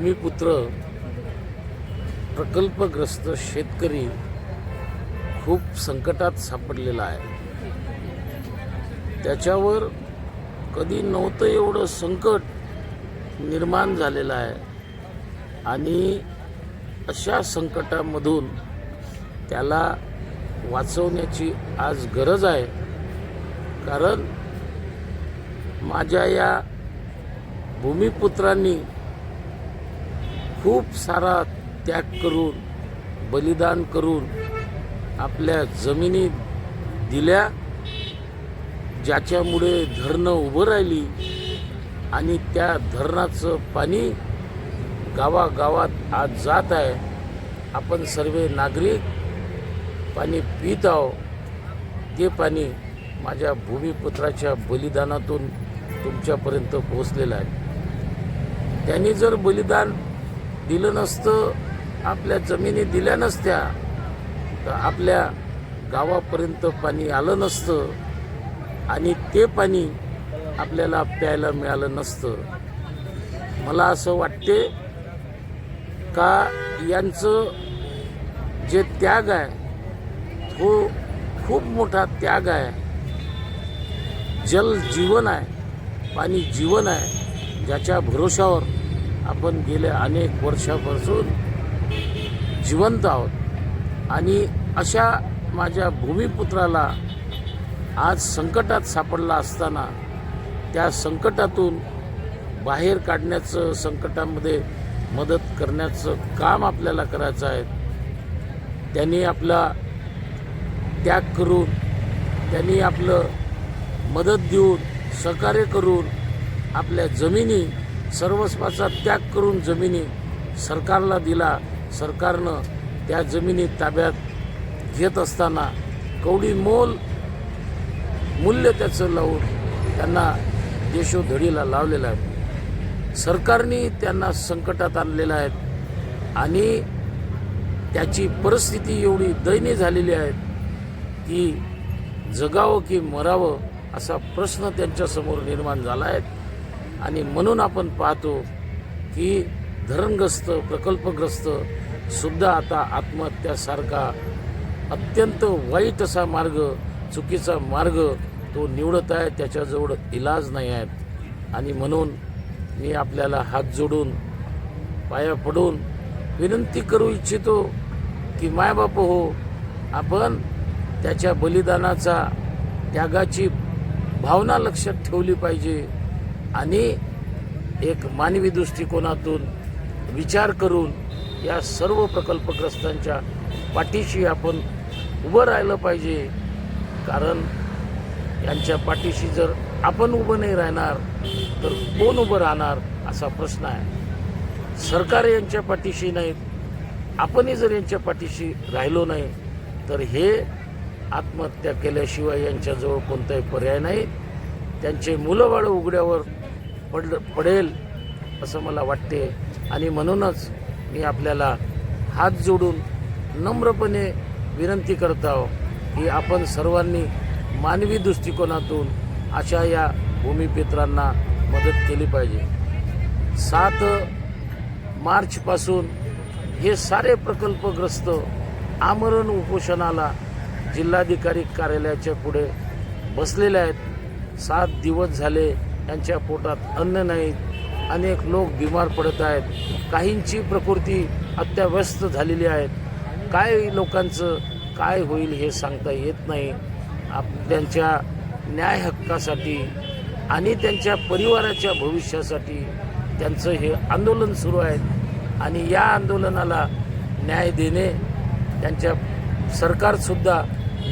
भूमिपुत्र प्रकल्पग्रस्त शेतकरी खूप संकटात सापडलेला आहे. त्याच्यावर कधी नव्हतं एवढं संकट निर्माण झालेलं आहे. आणि अशा संकटामधून त्याला वाचवण्याची आज गरज आहे. कारण माझ्या या भूमिपुत्रांनी खूप सारा त्याग करून बलिदान करून आपल्या जमिनी दिल्या ज्याच्यामुळे धरणं उभं राहिली आणि त्या धरणाचं पाणी गावागावात आज जात आहे. आपण सर्व नागरिक पाणी पित आहो ते पाणी माझ्या भूमिपुत्राच्या बलिदानातून तुमच्यापर्यंत पोहोचलेलं आहे. त्यांनी जर बलिदान दिलं नसतं आपल्या जमिनी दिल्या नसत्या तर आपल्या गावापर्यंत पाणी आलं नसतं आणि ते पाणी आपल्याला प्यायला मिळालं नसतं. मला असं वाटते का यांचं जे त्याग आहे तो खूप मोठा त्याग आहे. जल जीवन आहे पाणी जीवन आहे ज्याच्या भरोशावर आपण गेल्या अनेक वर्षापासून जिवंत आहोत. आणि अशा माझ्या भूमिपुत्राला आज संकटात सापडला असताना त्या संकटातून बाहेर काढण्याचं संकटामध्ये मदत करण्याचं काम आपल्याला करायचं आहे. त्यांनी आपला त्याग करून त्यांनी आपलं मदत देऊन सहकार्य करून आपल्या जमिनी सर्वस्वाचा त्याग करून जमिनी सरकारला दिला. सरकारनं त्या जमिनी ताब्यात घेत असताना कवडी मोल मूल्य त्याचं लावून त्यांना देशोधडीला लावलेलं आहे. सरकारने त्यांना संकटात आणलेलं आहे आणि त्याची परिस्थिती एवढी दयनीय झालेली आहे की जगावं की मरावं असा प्रश्न त्यांच्यासमोर निर्माण झाला आहे. आणि म्हणून आपण पाहतो की धरणग्रस्त प्रकल्पग्रस्त सुद्धा आता आत्महत्यासारखा अत्यंत वाईट असा मार्ग चुकीचा मार्ग तो निवडत आहे त्याच्याजवळ इलाज नाही आहेत आणि म्हणून मी आपल्याला हात जोडून पाया पडून विनंती करू इच्छितो की मायबाप हो आपण त्याच्या बलिदानाचा त्यागाची भावना लक्षात ठेवली पाहिजे. आणि एक मानवी दृष्टिकोनातून विचार करून या सर्व प्रकल्पग्रस्तांच्या पाठीशी आपण उभं राहिलं पाहिजे. कारण यांच्या पाठीशी जर आपण उभं नाही राहणार तर कोण उभं राहणार असा प्रश्न आहे. सरकार यांच्या पाठीशी नाहीत. आपणही जर यांच्या पाठीशी राहिलो नाही तर हे आत्महत्या केल्याशिवाय यांच्याजवळ कोणताही पर्याय नाही. त्यांचे मुलं उघड्यावर पडलं पडेल असं मला वाटते. आणि म्हणूनच मी आपल्याला हात जोडून नम्रपणे विनंती करत आहो की आपण सर्वांनी मानवी दृष्टिकोनातून अशा या भूमिपित्रांना मदत केली पाहिजे. सात मार्चपासून हे सारे प्रकल्पग्रस्त आमरण उपोषणाला जिल्हाधिकारी कार्यालयाच्या पुढे बसलेले आहेत. सात दिवस झाले यांच्या पोटात अन्न नाही अनेक लोक बिमार पडत आहेत. काहींची प्रकृती अत्याव्यस्त झालेली आहे. काय लोकांचं काय होईल हे सांगता येत नाही. आप त्यांच्या न्याय हक्कासाठी आणि त्यांच्या परिवाराच्या भविष्यासाठी त्यांचं हे आंदोलन सुरू आहे. आणि या आंदोलनाला न्याय देणे त्यांच्या सरकारसुद्धा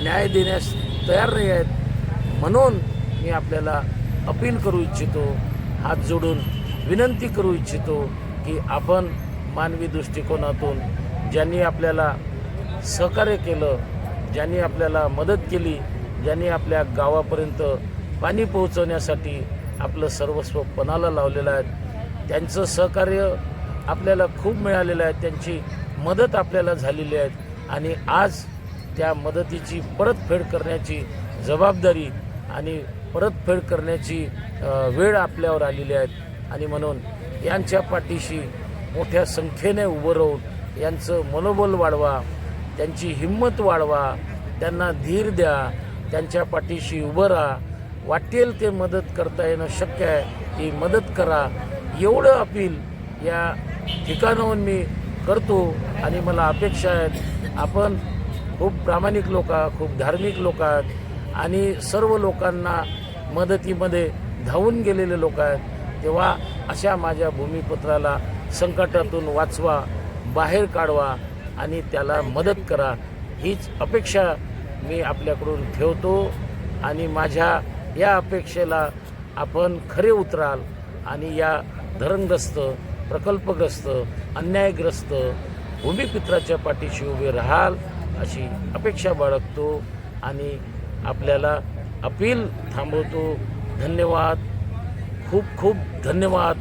न्याय देण्यास तयार नाही आहेत. म्हणून मी आपल्याला अपील करू इच्छितो हात जोडून विनंती करू इच्छितो की आपण मानवी दृष्टिकोनातून ज्यांनी आपल्याला सहकार्य केलं ज्यांनी आपल्याला मदत केली ज्यांनी आपल्या गावापर्यंत पाणी पोहोचवण्यासाठी आपलं सर्वस्व पणाला लावलेलं आहे. त्यांचं सहकार्य आपल्याला खूप मिळालेलं आहे. त्यांची मदत आपल्याला झालेली आहे. आणि आज त्या मदतीची परतफेड करण्याची जबाबदारी आणि परतफेड करण्याची वेळ आपल्यावर आलेली आहे. आणि म्हणून यांच्या पाठीशी मोठ्या संख्येने उभं राहून यांचं मनोबल वाढवा त्यांची हिंमत वाढवा त्यांना धीर द्या त्यांच्या पाठीशी उभं राहा. वाटेल ते मदत करता येणं शक्य आहे. ती मदत करा. एवढं अपील या ठिकाणाहून मी करतो आणि मला अपेक्षा आहेत. आपण खूप प्रामाणिक लोक आहात खूप धार्मिक लोक आहात. आणि सर्व लोकांना मदतीमध्ये धावून गेलेले लोक आहेत. तेव्हा अशा माझ्या भूमिपुत्राला संकटातून वाचवा बाहेर काढवा आणि त्याला मदत करा. हीच अपेक्षा मी आपल्याकडून ठेवतो आणि माझ्या या अपेक्षेला आपण खरे उतराल आणि या धरणग्रस्त प्रकल्पग्रस्त अन्यायग्रस्त भूमिपुत्राच्या पाठीशी उभे राहाल अशी अपेक्षा बाळगतो आणि आपल्याला अपील थांबवतो. धन्यवाद. खूप खूप धन्यवाद.